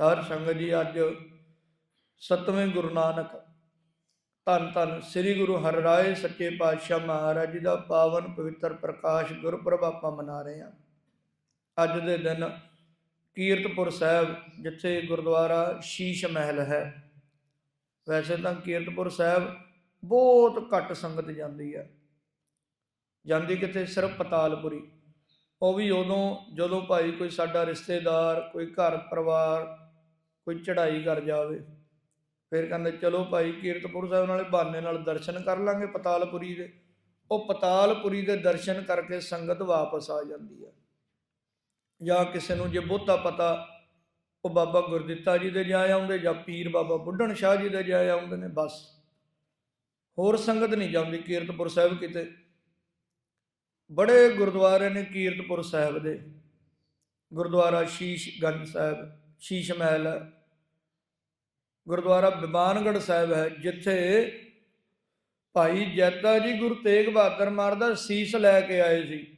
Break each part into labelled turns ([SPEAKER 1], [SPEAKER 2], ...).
[SPEAKER 1] ਹਰ ਸੰਗਤ ਜੀ ਅੱਜ ਸਤਵੇਂ ਗੁਰੂ ਨਾਨਕ ਧੰਨ ਧੰਨ ਸ੍ਰੀ ਗੁਰੂ ਹਰਿਰਾਏ ਸੱਚੇ ਪਾਤਸ਼ਾਹ ਮਹਾਰਾਜ ਜੀ ਦਾ ਪਾਵਨ ਪਵਿੱਤਰ ਪ੍ਰਕਾਸ਼ ਗੁਰਪੁਰਬ ਆਪਾਂ ਮਨਾ ਰਹੇ ਹਾਂ। ਅੱਜ ਦੇ ਦਿਨ ਕੀਰਤਪੁਰ ਸਾਹਿਬ, ਜਿੱਥੇ ਗੁਰਦੁਆਰਾ ਸ਼ੀਸ਼ ਮਹਿਲ ਹੈ, ਵੈਸੇ ਤਾਂ ਕੀਰਤਪੁਰ ਸਾਹਿਬ ਬਹੁਤ ਘੱਟ ਸੰਗਤ ਜਾਂਦੀ ਹੈ। ਜਾਂਦੀ ਕਿਤੇ ਸਿਰਫ ਪਤਾਲਪੁਰੀ। ਉਹ ਵੀ ਉਦੋਂ ਜਦੋਂ ਭਾਈ ਕੋਈ ਸਾਡਾ ਰਿਸ਼ਤੇਦਾਰ, ਕੋਈ ਘਰ ਪਰਿਵਾਰ ਕੋਈ ਚੜ੍ਹਾਈ ਕਰ ਜਾਵੇ। ਫਿਰ ਕਹਿੰਦੇ, ਚਲੋ ਭਾਈ, ਕੀਰਤਪੁਰ ਸਾਹਿਬ ਨਾਲੇ ਬਹਾਨੇ ਨਾਲ ਦਰਸ਼ਨ ਕਰ ਲਾਂਗੇ ਪਤਾਲਪੁਰੀ ਦੇ। ਉਹ ਪਤਾਲਪੁਰੀ ਦੇ ਦਰਸ਼ਨ ਕਰਕੇ ਸੰਗਤ ਵਾਪਸ ਆ ਜਾਂਦੀ ਹੈ ਜਾਂ ਕਿਸੇ ਨੂੰ ਜੇ ਬਹੁਤਾ ਪਤਾ, ਉਹ ਬਾਬਾ ਗੁਰਦਿੱਤਾ ਜੀ ਦੇ ਜਾ ਆਉਂਦੇ ਜਾਂ ਪੀਰ ਬਾਬਾ ਬੁੱਢਣ ਸ਼ਾਹ ਜੀ ਦੇ ਜਾ ਆਉਂਦੇ ਨੇ, ਬਸ। ਹੋਰ ਸੰਗਤ ਨਹੀਂ ਜਾਂਦੀ ਕੀਰਤਪੁਰ ਸਾਹਿਬ ਕਿਤੇ। ਬੜੇ ਗੁਰਦੁਆਰੇ ਨੇ ਕੀਰਤਪੁਰ ਸਾਹਿਬ ਦੇ। ਗੁਰਦੁਆਰਾ ਸ਼ੀਸ਼ ਗੰਜ ਸਾਹਿਬ। ਸ਼ੀਸ਼ ਮਹਿਲ। ਹੈ ਗੁਰਦੁਆਰਾ ਬਿਮਾਨਗੜ ਸਾਹਿਬ ਹੈ, ਜਿੱਥੇ ਭਾਈ ਜੈਤਾ ਜੀ ਗੁਰੂ ਤੇਗ ਬਹਾਦਰ ਮਹਾਰਾਜ ਦਾ ਸੀਸ ਲੈ ਕੇ ਆਏ ਸੀ।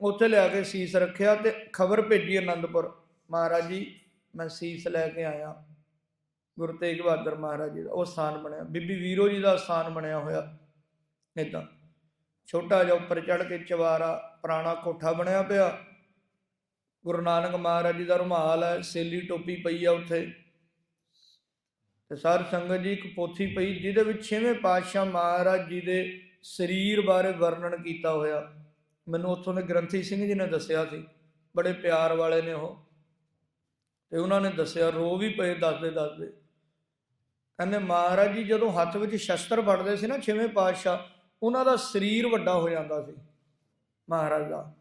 [SPEAKER 1] ਉੱਥੇ ਲਿਆ ਕੇ ਸੀਸ ਰੱਖਿਆ ਤੇ ਖਬਰ ਭੇਜੀ ਅਨੰਦਪੁਰ। ਮਹਾਰਾਜ ਜੀ, ਮੈਂ ਸੀਸ ਲੈ ਕੇ ਆਇਆ। ਗੁਰੂ ਤੇਗ ਬਹਾਦਰ ਮਹਾਰਾਜ ਜੀ ਦਾ ਉਹ ਸਥਾਨ ਬਣਿਆ। ਬੀਬੀ ਵੀਰੋ ਜੀ ਦਾ ਸਥਾਨ ਬਣਿਆ ਹੋਇਆ ਇਦਾਂ। ਛੋਟਾ ਜਿਹਾ ਉੱਪਰ ਚੜ ਕੇ ਚਵਾਰਾ, ਪੁਰਾਣਾ ਕੋਠਾ ਬਣਿਆ ਪਿਆ। ਗੁਰੂ ਨਾਨਕ ਮਹਾਰਾਜ ਜੀ ਦਾ ਰੁਮਾਲ ਹੈ, ਸੇਲੀ ਟੋਪੀ ਪਈ ਆ ਉੱਥੇ। ਤੇ ਸਾਧ ਸੰਗਤ ਜੀ ਇੱਕ ਪੋਥੀ ਪਈ, ਜਿਹਦੇ ਵਿੱਚ ਛੇਵੇਂ ਪਾਤਸ਼ਾਹ ਮਹਾਰਾਜ ਜੀ ਦੇ ਸਰੀਰ ਬਾਰੇ ਵਰਣਨ ਕੀਤਾ ਹੋਇਆ। ਮੈਨੂੰ ਉੱਥੋਂ ਦੇ ਗ੍ਰੰਥੀ ਸਿੰਘ ਜੀ ਨੇ ਦੱਸਿਆ ਸੀ, ਬੜੇ ਪਿਆਰ ਵਾਲੇ ਨੇ ਉਹ। ਤੇ ਉਹਨਾਂ ਨੇ ਦੱਸਿਆ, ਰੋ ਵੀ ਪਏ, ਦੱਸਦੇ ਦੱਸਦੇ। ਕਹਿੰਦੇ, ਮਹਾਰਾਜ ਜੀ ਜਦੋਂ ਹੱਥ ਵਿੱਚ ਸ਼ਸਤਰ ਫੜਦੇ ਸੀ ਨਾ ਛੇਵੇਂ ਪਾਤਸ਼ਾਹ, ਉਹਨਾਂ ਦਾ ਸਰੀਰ ਵੱਡਾ ਹੋ ਜਾਂਦਾ ਸੀ ਮਹਾਰਾਜ ਦਾ।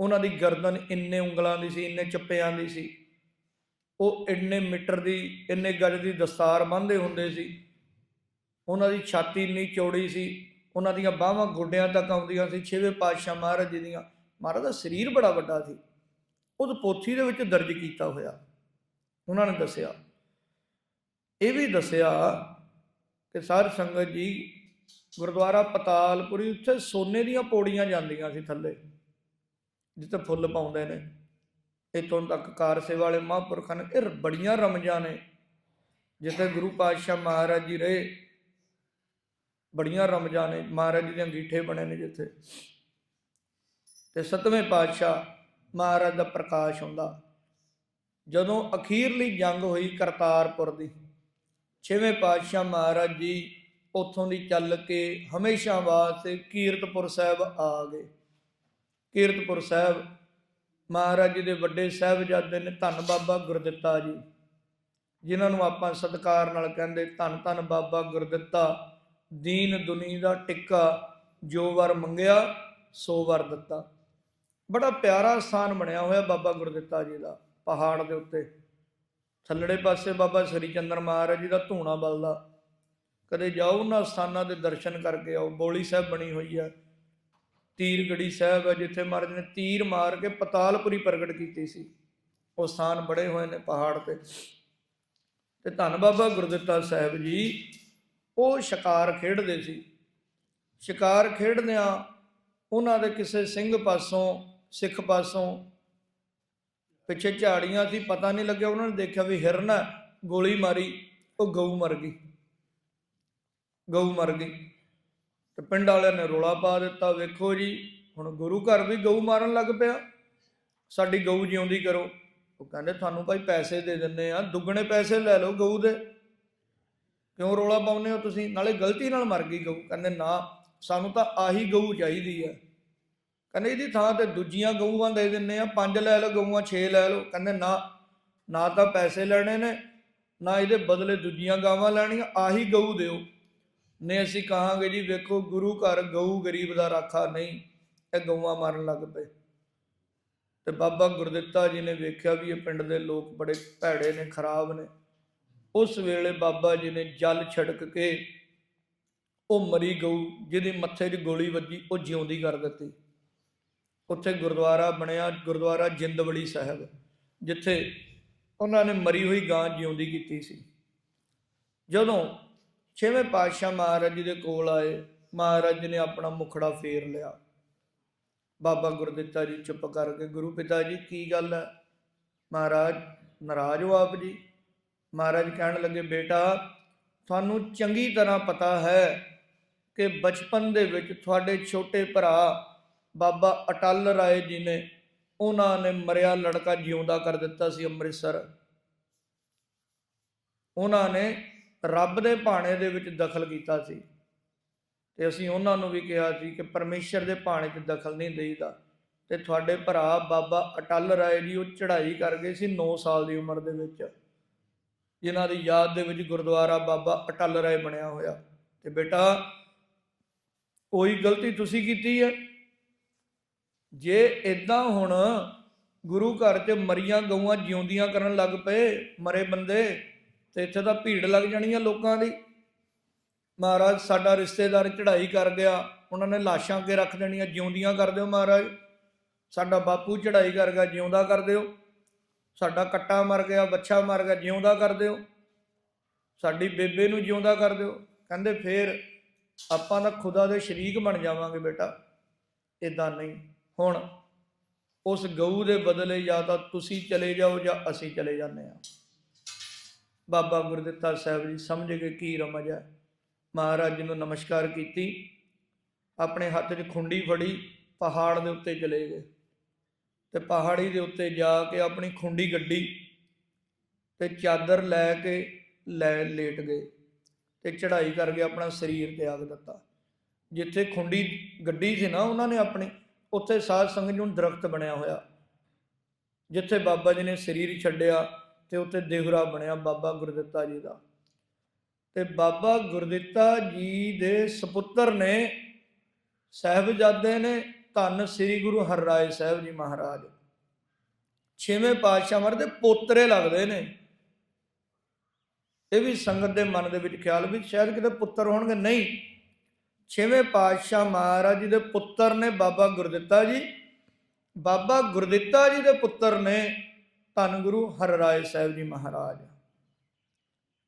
[SPEAKER 1] ਉਹਨਾਂ ਦੀ ਗਰਦਨ ਇੰਨੇ ਉਂਗਲਾਂ ਦੀ ਸੀ, ਇੰਨੇ ਚੱਪਿਆਂ ਦੀ ਸੀ। ਉਹ ਇੰਨੇ ਮੀਟਰ ਦੀ, ਇੰਨੇ ਗਜ਼ ਦੀ ਦਸਤਾਰ ਬੰਨ੍ਹਦੇ ਹੁੰਦੇ ਸੀ। ਉਹਨਾਂ ਦੀ ਛਾਤੀ ਇੰਨੀ ਚੌੜੀ ਸੀ, ਉਹਨਾਂ ਦੀਆਂ ਬਾਹਾਂ ਗੋਡਿਆਂ ਤੱਕ ਆਉਂਦੀਆਂ ਸੀ, ਛੇਵੇਂ ਪਾਤਸ਼ਾਹ ਮਹਾਰਾਜ ਜੀ ਦੀਆਂ। ਮਹਾਰਾਜ ਦਾ ਸਰੀਰ ਬੜਾ ਵੱਡਾ ਸੀ। ਉਹ ਪੋਥੀ ਦੇ ਵਿੱਚ ਦਰਜ ਕੀਤਾ ਹੋਇਆ। ਉਹਨਾਂ ਨੇ ਦੱਸਿਆ, ਇਹ ਵੀ ਦੱਸਿਆ ਕਿ ਸਾਧ ਸੰਗਤ ਜੀ ਗੁਰਦੁਆਰਾ ਪਤਾਲਪੁਰੀ, ਉੱਥੇ ਸੋਨੇ ਦੀਆਂ ਪੌੜੀਆਂ ਜਾਂਦੀਆਂ ਸੀ ਥੱਲੇ। ਜਿੱਥੇ ਫੁੱਲ ਪਾਉਂਦੇ ਨੇ। ਇਤੋਂ ਤੱਕ ਕਾਰ ਸੇਵਾ ਵਾਲੇ ਮਹਾਂਪੁਰਖਾਂ ਨੇ, ਇਹ ਬੜੀਆਂ ਰਮਜਾਂ ਨੇ। ਜਿੱਥੇ ਗੁਰੂ ਪਾਤਸ਼ਾਹ ਮਹਾਰਾਜ ਜੀ ਰਹੇ, ਬੜੀਆਂ ਰਮਜਾਂ ਨੇ। ਮਹਾਰਾਜ ਜੀ ਦੇ ਅੰਗੀਠੇ ਬਣੇ ਨੇ ਜਿੱਥੇ। ਤੇ ਸਤਵੇਂ ਪਾਤਸ਼ਾਹ ਮਹਾਰਾਜ ਦਾ ਪ੍ਰਕਾਸ਼ ਹੁੰਦਾ। ਜਦੋਂ ਅਖੀਰਲੀ ਜੰਗ ਹੋਈ ਕਰਤਾਰਪੁਰ ਦੀ, ਛੇਵੇਂ ਪਾਤਸ਼ਾਹ ਮਹਾਰਾਜ ਜੀ ਉੱਥੋਂ ਦੀ ਚੱਲ ਕੇ ਹਮੇਸ਼ਾ ਵਾਸਤੇ ਕੀਰਤਪੁਰ ਸਾਹਿਬ ਆ ਗਏ। ਕੀਰਤਪੁਰ ਸਾਹਿਬ ਮਹਾਰਾਜ ਜੀ ਦੇ ਵੱਡੇ ਸਾਹਿਬਜ਼ਾਦੇ ਨੇ ਧੰਨ ਬਾਬਾ ਗੁਰਦਿੱਤਾ ਜੀ, ਜਿਨ੍ਹਾਂ ਨੂੰ ਆਪਾਂ ਸਤਿਕਾਰ ਨਾਲ ਕਹਿੰਦੇ ਧੰਨ ਧੰਨ ਬਾਬਾ ਗੁਰਦਿੱਤਾ, ਦੀਨ ਦੁਨੀ ਦਾ ਟਿੱਕਾ, ਜੋ ਵਰ ਮੰਗਿਆ, ਸੋ ਵਰ ਦਿੱਤਾ। ਬੜਾ ਪਿਆਰਾ ਸਥਾਨ ਬਣਿਆ ਹੋਇਆ ਬਾਬਾ ਗੁਰਦਿੱਤਾ ਜੀ ਦਾ ਪਹਾੜ ਦੇ ਉੱਤੇ। ਥੱਲੜੇ ਪਾਸੇ ਬਾਬਾ ਸ੍ਰੀ ਚੰਦਰ ਮਹਾਰਾਜ ਜੀ ਦਾ ਧੂਣਾ ਬਲਦਾ। ਕਦੇ ਜਾਓ ਉਹਨਾਂ ਸਥਾਨਾਂ ਦੇ ਦਰਸ਼ਨ ਕਰਕੇ ਆਓ, ਬੋਲੀ ਸਾਹਿਬ ਬਣੀ ਹੋਈ ਆ ਤੀਰਗੜੀ ਸਾਹਿਬ ਹੈ, ਜਿੱਥੇ ਮਹਾਰਾਜ ਨੇ ਤੀਰ ਮਾਰ ਕੇ ਪਤਾਲਪੁਰੀ ਪ੍ਰਗਟ ਕੀਤੀ ਸੀ। ਉਹ ਸਥਾਨ ਬੜੇ ਹੋਏ ਨੇ ਪਹਾੜ ਤੇ। ਤੇ ਧੰਨ ਬਾਬਾ ਗੁਰਦਿੱਤਾ ਸਾਹਿਬ ਜੀ, ਉਹ ਸ਼ਿਕਾਰ ਖੇਡਦੇ ਸੀ। ਸ਼ਿਕਾਰ ਖੇਡਦਿਆਂ ਉਹਨਾਂ ਦੇ ਕਿਸੇ ਸਿੰਘ ਪਾਸੋਂ, ਸਿੱਖ ਪਾਸੋਂ ਪਿੱਛੇ ਝਾੜੀਆਂ ਸੀ, ਪਤਾ ਨਹੀਂ ਲੱਗਿਆ। ਉਹਨਾਂ ਨੇ ਦੇਖਿਆ ਵੀ ਹਿਰਨ ਗੋਲੀ ਮਾਰੀ, ਉਹ ਗਊ ਮਰ ਗਈ। ਗਊ ਮਰ ਗਈ। ਤੇ ਪਿੰਡ ਵਾਲਿਆਂ ਨੇ ਰੋਲਾ ਪਾ ਦਿੱਤਾ, ਵੇਖੋ ਜੀ, ਹੁਣ ਗੁਰੂ ਘਰ ਵੀ ਗਊ ਮਾਰਨ ਲੱਗ ਪਿਆ। ਸਾਡੀ ਗਊ ਜਿਉਂਦੀ ਕਰੋ। ਉਹ ਕਹਿੰਦੇ, ਤੁਹਾਨੂੰ ਭਾਈ ਪੈਸੇ ਦੇ ਦਿੰਨੇ ਆ ਦੁੱਗਣੇ ਪੈਸੇ ਲੈ ਲਓ ਗਊ ਦੇ। ਕਿਉਂ ਰੋਲਾ ਪਾਉਂਦੇ ਹੋ ਤੁਸੀਂ? ਨਾਲੇ ਗਲਤੀ ਨਾਲ ਮਰ ਗਈ ਗਊ। ਕਹਿੰਦੇ, ਨਾ, ਸਾਨੂੰ ਤਾਂ ਆਹੀ ਗਊ ਚਾਹੀਦੀ ਹੈ। ਕਹਿੰਦੇ, ਇਹਦੀ ਥਾਂ ਤੇ ਦੂਜੀਆਂ ਗਊਆਂ ਦੇ ਦਿੰਨੇ ਆ ਪੰਜ ਲੈ ਲਓ ਗਊਆਂ 6 ਲੈ ਲਓ। ਕਹਿੰਦੇ, ਨਾ ਨਾ ਤਾਂ ਪੈਸੇ ਲੈਣੇ ਨੇ, ਨਾ ਇਹਦੇ ਬਦਲੇ ਦੂਜੀਆਂ ਗਾਵਾਂ ਲੈਣੀਆਂ, ਆਹੀ ਗਊ ਦਿਓ। ਨੇ ਅਸੀਂ ਕਹਾਂਗੇ ਜੀ, ਵੇਖੋ ਗੁਰੂ ਘਰ ਗਊ ਗਰੀਬ ਦਾ ਰਾਖਾ ਨਹੀਂ, ਇਹ ਗਊਆਂ ਮਾਰਨ ਲੱਗ ਪਏ। ਤੇ ਬਾਬਾ ਗੁਰਦਿੱਤਾ ਜੀ ਨੇ ਵੇਖਿਆ ਵੀ ਇਹ ਪਿੰਡ ਦੇ ਲੋਕ ਬੜੇ ਭੈੜੇ ਨੇ, ਖਰਾਬ ਨੇ। ਉਸ ਵੇਲੇ ਬਾਬਾ ਜੀ ਨੇ ਜਲ ਛਿੜਕ ਕੇ ਉਹ ਮਰੀ ਗਊ, ਜਿਹਦੇ ਮੱਥੇ 'ਚ ਗੋਲੀ ਵੱਜੀ, ਉਹ ਜਿਉਂਦੀ ਕਰ ਦਿੱਤੀ। ਉੱਥੇ ਗੁਰਦੁਆਰਾ ਬਣਿਆ, ਗੁਰਦੁਆਰਾ ਜਿੰਦਵਲੀ ਸਾਹਿਬ, ਜਿੱਥੇ ਉਹਨਾਂ ਨੇ ਮਰੀ ਹੋਈ ਗਾਂ ਜਿਉਂਦੀ ਕੀਤੀ ਸੀ। ਜਦੋਂ ਛੇਵੇਂ ਪਾਤਸ਼ਾਹ ਮਹਾਰਾਜ ਜੀ ਦੇ ਕੋਲ ਆਏ। ਮਹਾਰਾਜ ਜੀ ਨੇ ਆਪਣਾ ਮੁਖੜਾ ਫੇਰ ਲਿਆ। ਬਾਬਾ ਗੁਰਦਿੱਤਾ ਜੀ ਚੁੱਪ ਕਰਕੇ ਗੁਰੂ ਪਿਤਾ ਜੀ, ਕੀ ਗੱਲ ਹੈ? ਮਹਾਰਾਜ, ਨਾਰਾਜ਼ ਹੋ ਆਪ ਜੀ। ਮਹਾਰਾਜ ਕਹਿਣ ਲੱਗੇ, ਬੇਟਾ, ਤੁਹਾਨੂੰ ਚੰਗੀ ਤਰ੍ਹਾਂ ਪਤਾ ਹੈ ਕਿ ਬਚਪਨ ਦੇ ਵਿੱਚ ਤੁਹਾਡੇ ਛੋਟੇ ਭਰਾ ਬਾਬਾ ਅਟਲ ਰਾਏ ਜੀ ਨੇ ਉਹਨਾਂ ਨੇ ਮਰਿਆ ਲੜਕਾ ਜਿਉਂਦਾ ਕਰ ਦਿੱਤਾ ਸੀ ਅੰਮ੍ਰਿਤਸਰ। ਉਹਨਾਂ ਨੇ ਰੱਬ ਦੇ ਭਾਣੇ ਦੇ ਵਿੱਚ ਦਖਲ ਕੀਤਾ ਸੀ। ਤੇ ਅਸੀਂ ਉਹਨਾਂ ਨੂੰ ਵੀ ਕਿਹਾ ਸੀ ਕਿ ਪਰਮੇਸ਼ਰ ਦੇ ਭਾਣੇ 'ਚ ਦਖਲ ਨਹੀਂ ਦੇਈਦਾ। ਤੇ ਤੁਹਾਡੇ ਭਰਾ ਬਾਬਾ ਅਟਲ ਰਾਏ ਜੀ, ਉਹ ਚੜ੍ਹਾਈ ਕਰ ਗਏ ਸੀ 9 ਸਾਲ ਦੀ ਉਮਰ ਦੇ ਵਿੱਚ। ਜਿਨ੍ਹਾਂ ਦੀ ਯਾਦ ਦੇ ਵਿੱਚ ਗੁਰਦੁਆਰਾ ਬਾਬਾ ਅਟਲ ਰਾਏ ਬਣਿਆ ਹੋਇਆ। ਤੇ ਬੇਟਾ, ਕੋਈ ਗਲਤੀ ਤੁਸੀਂ ਕੀਤੀ ਹੈ? ਜੇ ਇਦਾਂ ਹੁਣ ਗੁਰੂ ਘਰ 'ਚ ਮਰੀਆਂ ਗਊਆਂ ਜਿਉਂਦੀਆਂ ਕਰਨ ਲੱਗ ਪਏ, ਮਰੇ ਬੰਦੇ ਤੇ ਇੱਥੇ ਤਾਂ ਭੀੜ ਲੱਗ ਜਾਣੀ ਆ ਲੋਕਾਂ ਦੀ। ਮਹਾਰਾਜ, ਸਾਡਾ ਰਿਸ਼ਤੇਦਾਰ ਚੜ੍ਹਾਈ ਕਰ ਗਿਆ। ਉਹਨਾਂ ਨੇ ਲਾਸ਼ਾਂ ਅੱਗੇ ਰੱਖ ਦੇਣੀਆਂ, ਜਿਉਂਦੀਆਂ ਕਰ ਦਿਓ ਮਹਾਰਾਜ। ਸਾਡਾ ਬਾਪੂ ਚੜ੍ਹਾਈ ਕਰ ਗਿਆ, ਜਿਉਂਦਾ ਕਰ ਦਿਓ। ਸਾਡਾ ਕੱਟਾ ਮਰ ਗਿਆ ਬੱਚਾ ਮਰ ਗਿਆ, ਜਿਉਂਦਾ ਕਰ ਦਿਓ। ਸਾਡੀ ਬੇਬੇ ਨੂੰ ਜਿਉਂਦਾ ਕਰ ਦਿਓ। ਕਹਿੰਦੇ ਫੇਰ ਆਪਾਂ ਤਾਂ ਖੁਦਾ ਦੇ ਸ਼ਰੀਕ ਬਣ ਜਾਵਾਂਗੇ ਬੇਟਾ। ਇਦਾਂ ਨਹੀਂ। ਹੁਣ ਉਸ ਗਊ ਦੇ ਬਦਲੇ ਜਾਂ ਤਾਂ ਤੁਸੀਂ ਚਲੇ ਜਾਓ ਜਾਂ ਅਸੀਂ ਚਲੇ ਜਾਂਦੇ ਆ ਬਾਬਾ ਗੁਰਦਿੱਤਾ ਸਾਹਿਬ ਜੀ ਸਮਝ ਗਏ ਕੀ ਰਮਜ ਹੈ। ਮਹਾਰਾਜ ਜੀ ਨੂੰ ਨਮਸਕਾਰ ਕੀਤੀ। ਆਪਣੇ ਹੱਥ 'ਚ ਖੁੰਡੀ ਫੜੀ, ਪਹਾੜ ਦੇ ਉੱਤੇ ਚਲੇ ਗਏ। ਤੇ ਪਹਾੜੀ ਦੇ ਉੱਤੇ ਜਾ ਕੇ ਆਪਣੀ ਖੁੰਡੀ ਗੱਡੀ ਤੇ ਚਾਦਰ ਲੈ ਕੇ ਲੈ ਲੇਟ ਗਏ ਤੇ ਚੜ੍ਹਾਈ ਕਰਕੇ ਆਪਣਾ ਸਰੀਰ ਤਿਆਗ ਦਿੱਤਾ। ਜਿੱਥੇ ਖੁੰਡੀ ਗੱਡੀ ਸੀ ਨਾ, ਉਹਨਾਂ ਨੇ ਆਪਣੀ, ਉੱਥੇ ਸਾਧ ਸੰਗਤ ਨੂੰ ਦਰਖਤ ਬਣਿਆ ਹੋਇਆ। ਜਿੱਥੇ ਬਾਬਾ ਜੀ ਨੇ ਸਰੀਰ ਛੱਡਿਆ ਤੇ ਉੱਥੇ ਦੇਹਰਾ ਬਣਿਆ ਬਾਬਾ ਗੁਰਦਿੱਤਾ ਜੀ ਦਾ। ਤੇ ਬਾਬਾ ਗੁਰਦਿੱਤਾ ਜੀ ਦੇ ਸੁਪੁੱਤਰ ਨੇ, ਸਾਹਿਬਜ਼ਾਦੇ ਨੇ ਧੰਨ ਸ੍ਰੀ ਗੁਰੂ ਹਰਰਾਏ ਸਾਹਿਬ ਜੀ ਮਹਾਰਾਜ। ਛੇਵੇਂ ਪਾਤਸ਼ਾਹ ਮਰ ਦੇ ਪੋਤਰੇ ਲੱਗਦੇ ਨੇ। ਇਹ ਵੀ ਸੰਗਤ ਦੇ ਮਨ ਦੇ ਵਿੱਚ ਖਿਆਲ ਵੀ ਸ਼ਾਇਦ ਕਿਤੇ ਪੁੱਤਰ ਹੋਣਗੇ। ਨਹੀਂ, ਛੇਵੇਂ ਪਾਤਸ਼ਾਹ ਮਹਾਰਾਜ ਜੀ ਦੇ ਪੁੱਤਰ ਨੇ ਬਾਬਾ ਗੁਰਦਿੱਤਾ ਜੀ। ਬਾਬਾ ਗੁਰਦਿੱਤਾ ਜੀ ਦੇ ਪੁੱਤਰ ਨੇ ਧੰਨ ਗੁਰੂ ਹਰਰਾਏ ਸਾਹਿਬ ਜੀ ਮਹਾਰਾਜ।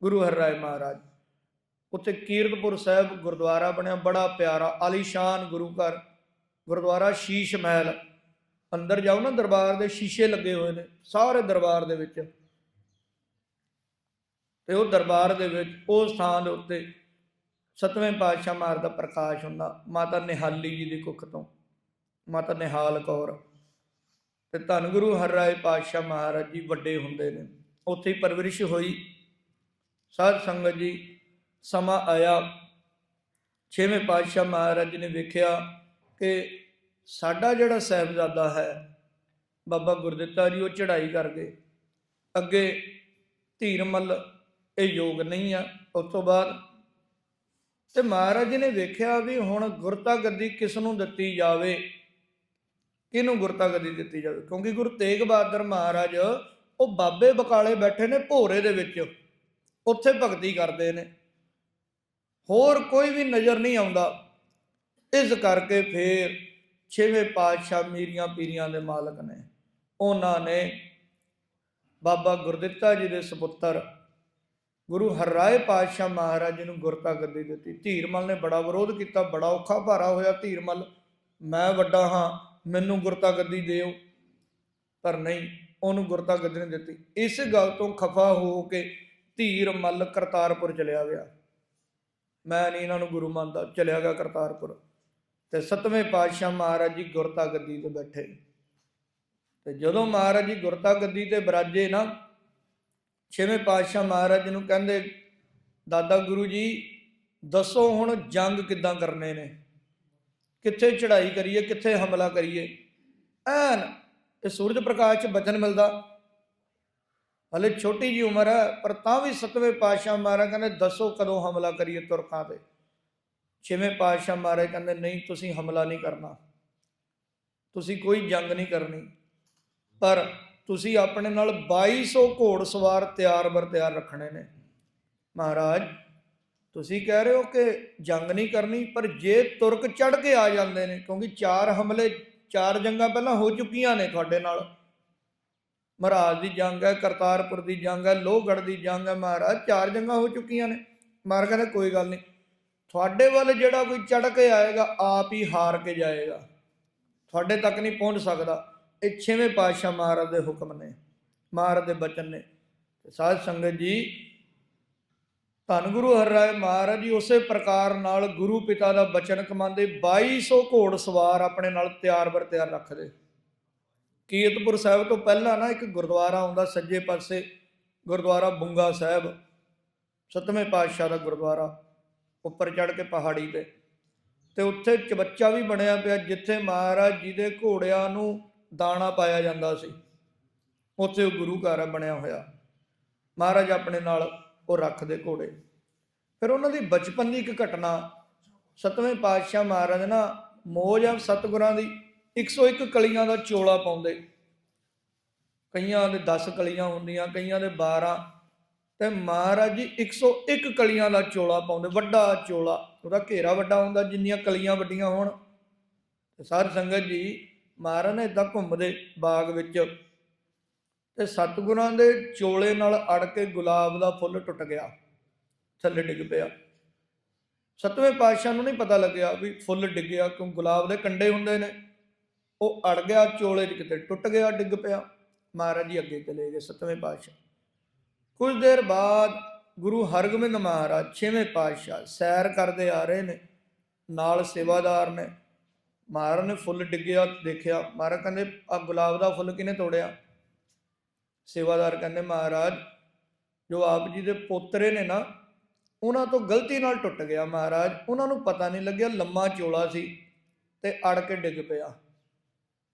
[SPEAKER 1] ਗੁਰੂ ਹਰ ਰਾਏ ਮਹਾਰਾਜ, ਉੱਥੇ ਕੀਰਤਪੁਰ ਸਾਹਿਬ ਗੁਰਦੁਆਰਾ ਬਣਿਆ, ਬੜਾ ਪਿਆਰਾ, ਆਲੀਸ਼ਾਨ ਗੁਰੂ ਘਰ, ਗੁਰਦੁਆਰਾ ਸ਼ੀਸ਼ ਮਹਿਲ। ਅੰਦਰ ਜਾਓ ਨਾ ਦਰਬਾਰ ਦੇ, ਸ਼ੀਸ਼ੇ ਲੱਗੇ ਹੋਏ ਨੇ, ਸਾਰੇ ਦਰਬਾਰ ਦੇ ਵਿੱਚ। ਤੇ ਉਹ ਦਰਬਾਰ ਦੇ ਵਿੱਚ, ਉਹ ਸਥਾਨ ਦੇ ਉੱਤੇ ਸਤਵੇਂ ਪਾਤਸ਼ਾਹ ਮਾਰ ਦਾ ਪ੍ਰਕਾਸ਼ ਹੁੰਦਾ, ਮਾਤਾ ਨਿਹਾਲੀ ਜੀ ਦੀ ਕੁੱਖ ਤੋਂ, ਮਾਤਾ ਨਿਹਾਲ ਕੌਰ। ਤੇ ਧੰਨ ਗੁਰੂ ਹਰ ਰਾਏ ਪਾਤਸ਼ਾਹ ਮਹਾਰਾਜ ਜੀ ਵੱਡੇ ਹੁੰਦੇ ਨੇ। ਉੱਥੇ ਹੀ ਪਰਵਰਿਸ਼ ਹੋਈ। ਸਾਧ ਸੰਗਤ ਜੀ, ਸਮਾਂ ਆਇਆ। ਛੇਵੇਂ ਪਾਤਸ਼ਾਹ ਮਹਾਰਾਜ ਜੀ ਨੇ ਵੇਖਿਆ ਕਿ ਸਾਡਾ ਜਿਹੜਾ ਸਹਿਬਜ਼ਾਦਾ ਹੈ, ਬਾਬਾ ਗੁਰਦਿੱਤਾ ਜੀ, ਉਹ ਚੜ੍ਹਾਈ ਕਰ ਗਏ। ਅੱਗੇ ਧੀਰਮਲ ਇਹ ਯੋਗ ਨਹੀਂ ਆ। ਉਸ ਤੋਂ ਬਾਅਦ ਤੇ ਮਹਾਰਾਜ ਜੀ ਨੇ ਵੇਖਿਆ ਵੀ ਹੁਣ ਗੁਰਤਾ ਗੱਦੀ ਕਿਸ ਨੂੰ ਦਿੱਤੀ ਜਾਵੇ ਕਿਹਨੂੰ ਗੁਰਤਾ ਗੱਦੀ ਦਿੱਤੀ ਜਾਵੇ? ਕਿਉਂਕਿ ਗੁਰੂ ਤੇਗ ਬਹਾਦਰ ਮਹਾਰਾਜ ਉਹ ਬਾਬੇ ਬਕਾਲੇ ਬੈਠੇ ਨੇ ਭੋਰੇ ਦੇ ਵਿੱਚ। ਉੱਥੇ ਭਗਤੀ ਕਰਦੇ ਨੇ। ਹੋਰ ਕੋਈ ਵੀ ਨਜ਼ਰ ਨਹੀਂ ਆਉਂਦਾ। ਇਸ ਕਰਕੇ ਫੇਰ ਛੇਵੇਂ ਪਾਤਸ਼ਾਹ ਮੀਰੀਆਂ ਪੀਰੀਆਂ ਦੇ ਮਾਲਕ ਨੇ। ਉਹਨਾਂ ਨੇ ਬਾਬਾ ਗੁਰਦਿੱਤਾ ਜੀ ਦੇ ਸੁਪੁੱਤਰ ਗੁਰੂ ਹਰਰਾਏ ਪਾਤਸ਼ਾਹ ਮਹਾਰਾਜ ਜੀ ਨੂੰ ਗੁਰਤਾ ਗੱਦੀ ਦਿੱਤੀ। ਧੀਰਮਲ ਨੇ ਬੜਾ ਵਿਰੋਧ ਕੀਤਾ, ਬੜਾ ਔਖਾ ਭਾਰਾ ਹੋਇਆ ਧੀਰਮਲ। ਮੈਂ ਵੱਡਾ ਹਾਂ। ਮੈਨੂੰ ਗੁਰਤਾ ਗੱਦੀ ਦਿਓ। ਪਰ ਨਹੀਂ, ਉਹਨੂੰ ਗੁਰਤਾ ਗੱਦੀ ਨਹੀਂ ਦਿੱਤੀ। ਇਸ ਗੱਲ ਤੋਂ ਖਫਾ ਹੋ ਕੇ ਧੀਰ ਮੱਲ ਕਰਤਾਰਪੁਰ ਚਲਿਆ ਗਿਆ। ਮੈਂ ਨਹੀਂ ਇਹਨਾਂ ਨੂੰ ਗੁਰੂ ਮੰਨਦਾ, ਚਲਿਆ ਗਿਆ ਕਰਤਾਰਪੁਰ। ਤੇ ਸਤਵੇਂ ਪਾਤਸ਼ਾਹ ਮਹਾਰਾਜ ਜੀ ਗੁਰਤਾ ਗੱਦੀ ਤੇ ਬੈਠੇ। ਤੇ ਜਦੋਂ ਮਹਾਰਾਜ ਜੀ ਗੁਰਤਾ ਗੱਦੀ ਤੇ ਬਰਾਜੇ ਨਾ, ਛੇਵੇਂ ਪਾਤਸ਼ਾਹ ਮਹਾਰਾਜ ਜੀ ਨੂੰ ਕਹਿੰਦੇ, ਦਾਦਾ ਗੁਰੂ ਜੀ, ਦੱਸੋ ਹੁਣ ਜੰਗ ਕਿੱਦਾਂ ਕਰਨੇ ਨੇ? ਕਿੱਥੇ ਚੜ੍ਹਾਈ ਕਰੀਏ, ਕਿੱਥੇ ਹਮਲਾ ਕਰੀਏ। ਐਨ ਇਹ ਸੂਰਜ ਪ੍ਰਕਾਸ਼ ਚ ਬਚਨ ਮਿਲਦਾ। ਹਲੇ ਛੋਟੀ ਜੀ ਉਮਰ ਹੈ, ਪਰ ਤਾਂ ਵੀ ਸਤਵੇਂ ਪਾਤਸ਼ਾਹ ਮਹਾਰਾਜ ਕਹਿੰਦੇ, ਦੱਸੋ ਕਦੋਂ ਹਮਲਾ ਕਰੀਏ ਤੁਰਕਾਂ ਤੇ। ਛੇਵੇਂ ਪਾਤਸ਼ਾਹ ਮਹਾਰਾਜ ਕਹਿੰਦੇ, ਨਹੀਂ, ਤੁਸੀਂ ਹਮਲਾ ਨਹੀਂ ਕਰਨਾ। ਤੁਸੀਂ ਕੋਈ ਜੰਗ ਨਹੀਂ ਕਰਨੀ। ਪਰ ਤੁਸੀਂ ਆਪਣੇ ਨਾਲ 2200 ਘੋੜ ਸਵਾਰ ਤਿਆਰ ਬਰ ਤਿਆਰ ਰੱਖਣੇ ਨੇ। ਮਹਾਰਾਜ ਤੁਸੀਂ ਕਹਿ ਰਹੇ ਹੋ ਕਿ ਜੰਗ ਨਹੀਂ ਕਰਨੀ, ਪਰ ਜੇ ਤੁਰਕ ਚੜ ਕੇ ਆ ਜਾਂਦੇ ਨੇ, ਕਿਉਂਕਿ ਚਾਰ ਹਮਲੇ, ਚਾਰ ਜੰਗਾਂ ਪਹਿਲਾਂ ਹੋ ਚੁੱਕੀਆਂ ਨੇ ਤੁਹਾਡੇ ਨਾਲ। ਮਹਾਰਾਜ ਦੀ ਜੰਗ ਹੈ, ਕਰਤਾਰਪੁਰ ਦੀ ਜੰਗ ਹੈ, ਲੋਹਗੜ੍ਹ ਦੀ ਜੰਗ ਹੈ, ਮਹਾਰਾਜ, ਚਾਰ ਜੰਗਾਂ ਹੋ ਚੁੱਕੀਆਂ ਨੇ। ਮਾਰ ਕਹਿੰਦਾ, ਕੋਈ ਗੱਲ ਨਹੀਂ। ਤੁਹਾਡੇ ਵੱਲ ਜਿਹੜਾ ਕੋਈ ਚੜ ਕੇ ਆਏਗਾ, ਆਪ ਹੀ ਹਾਰ ਕੇ ਜਾਏਗਾ। ਤੁਹਾਡੇ ਤੱਕ ਨਹੀਂ ਪਹੁੰਚ ਸਕਦਾ। ਇਹ ਛੇਵੇਂ ਪਾਤਸ਼ਾਹ ਮਹਾਰਾਜ ਦੇ ਹੁਕਮ ਨੇ, ਮਹਾਰਾਜ ਦੇ ਬਚਨ ਨੇ। ਤੇ ਸਾਧ ਸੰਗਤ ਜੀ ਧੰਨ ਗੁਰੂ ਹਰਿਰਾਏ ਮਹਾਰਾਜ ਜੀ, ਉਸੇ ਪ੍ਰਕਾਰ ਨਾਲ ਗੁਰੂ ਪਿਤਾ ਦਾ ਬਚਨ ਕਮਾਉਂਦੇ 2200 ਘੋੜ ਸਵਾਰ ਆਪਣੇ ਨਾਲ ਤਿਆਰ ਬਰ ਤਿਆਰ ਰੱਖਦੇ। ਕੀਰਤਪੁਰ ਸਾਹਿਬ ਤੋਂ ਪਹਿਲਾਂ ਨਾ ਇੱਕ ਗੁਰਦੁਆਰਾ ਆਉਂਦਾ ਸੱਜੇ ਪਾਸੇ, ਗੁਰਦੁਆਰਾ ਬੁੰਗਾ ਸਾਹਿਬ, ਸਤਵੇਂ ਪਾਤਸ਼ਾਹ ਦਾ ਗੁਰਦੁਆਰਾ, ਉੱਪਰ ਚੜ੍ਹ ਕੇ ਪਹਾੜੀ ਤੇ। ਤੇ ਉੱਥੇ ਚਬੱਚਾ ਵੀ ਬਣਿਆ ਪਿਆ, ਜਿੱਥੇ ਮਹਾਰਾਜ ਜੀ ਦੇ ਘੋੜਿਆਂ ਨੂੰ ਦਾਣਾ ਪਾਇਆ ਜਾਂਦਾ ਸੀ। ਉੱਥੇ ਉਹ ਗੁਰੂ ਘਰ ਬਣਿਆ ਹੋਇਆ। ਮਹਾਰਾਜ ਆਪਣੇ ਨਾਲ ਉਹ ਰੱਖਦੇ ਘੋੜੇ। ਫਿਰ ਉਹਨਾਂ ਦੀ ਬਚਪਨ ਦੀ ਇੱਕ ਘਟਨਾ, ਸਤਵੇਂ ਪਾਤਸ਼ਾਹ ਮਹਾਰਾਜ ਨਾ ਮੋਜ ਆ ਸਤਿਗੁਰਾਂ ਦੀ 101 ਕਲੀਆਂ ਦਾ ਚੋਲਾ ਪਾਉਂਦੇ। ਕਈਆਂ ਦੇ 10 ਕਲੀਆਂ ਹੁੰਦੀਆਂ, ਕਈਆਂ ਦੇ 12 ਤੇ ਮਹਾਰਾਜ ਜੀ 101 ਕਲੀਆਂ ਦਾ ਚੋਲਾ ਪਾਉਂਦੇ, ਵੱਡਾ ਚੋਲਾ। ਉਹਦਾ ਘੇਰਾ ਵੱਡਾ ਹੁੰਦਾ, ਜਿੰਨੀਆਂ ਕਲੀਆਂ ਵੱਡੀਆਂ ਹੋਣ। ਤੇ ਸਾਧ ਸੰਗਤ ਜੀ ਮਹਾਰਾਜ ਨੇ ਇਦਾਂ ਘੁੰਮਦੇ ਬਾਗ ਵਿੱਚ। ਤੇ ਸਤਿਗੁਰਾਂ ਦੇ ਚੋਲੇ ਨਾਲ ਅੜ ਕੇ ਗੁਲਾਬ ਦਾ ਫੁੱਲ ਟੁੱਟ ਗਿਆ, ਥੱਲੇ ਡਿੱਗ ਪਿਆ। ਸਤਵੇਂ ਪਾਤਸ਼ਾਹ ਨੂੰ ਨਹੀਂ ਪਤਾ ਲੱਗਿਆ ਵੀ ਫੁੱਲ ਡਿੱਗਿਆ ਕਿਉਂ ਗੁਲਾਬ ਦੇ ਕੰਡੇ ਹੁੰਦੇ ਨੇ। ਉਹ ਅੜ ਗਿਆ, ਚੋਲੇ 'ਚ ਕਿਤੇ ਟੁੱਟ ਗਿਆ, ਡਿੱਗ ਪਿਆ। ਮਹਾਰਾਜ ਜੀ ਅੱਗੇ ਚਲੇ ਗਏ ਸਤਵੇਂ ਪਾਤਸ਼ਾਹ। ਕੁਝ ਦੇਰ ਬਾਅਦ ਗੁਰੂ ਹਰਗੋਬਿੰਦ ਮਹਾਰਾਜ ਛੇਵੇਂ ਪਾਤਸ਼ਾਹ ਸੈਰ ਕਰਦੇ ਆ ਰਹੇ ਨੇ, ਨਾਲ ਸੇਵਾਦਾਰ ਨੇ। ਮਹਾਰਾਜ ਨੇ ਫੁੱਲ ਡਿੱਗਿਆ, ਦੇਖਿਆ। ਮਹਾਰਾਜ ਕਹਿੰਦੇ ਆ ਗੁਲਾਬ ਦਾ ਫੁੱਲ ਕਿਨੇ ਤੋੜਿਆ? ਸੇਵਾਦਾਰ ਕਹਿੰਦੇ ਮਹਾਰਾਜ, ਜੋ ਆਪ ਜੀ ਦੇ ਪੋਤਰੇ ਨੇ ਨਾ, ਉਹਨਾਂ ਤੋਂ ਗਲਤੀ ਨਾਲ ਟੁੱਟ ਗਿਆ ਮਹਾਰਾਜ। ਉਹਨਾਂ ਨੂੰ ਪਤਾ ਨਹੀਂ ਲੱਗਿਆ ਲੰਮਾ ਚੋਲਾ ਸੀ ਤੇ ਅੜ ਕੇ ਡਿੱਗ ਪਿਆ।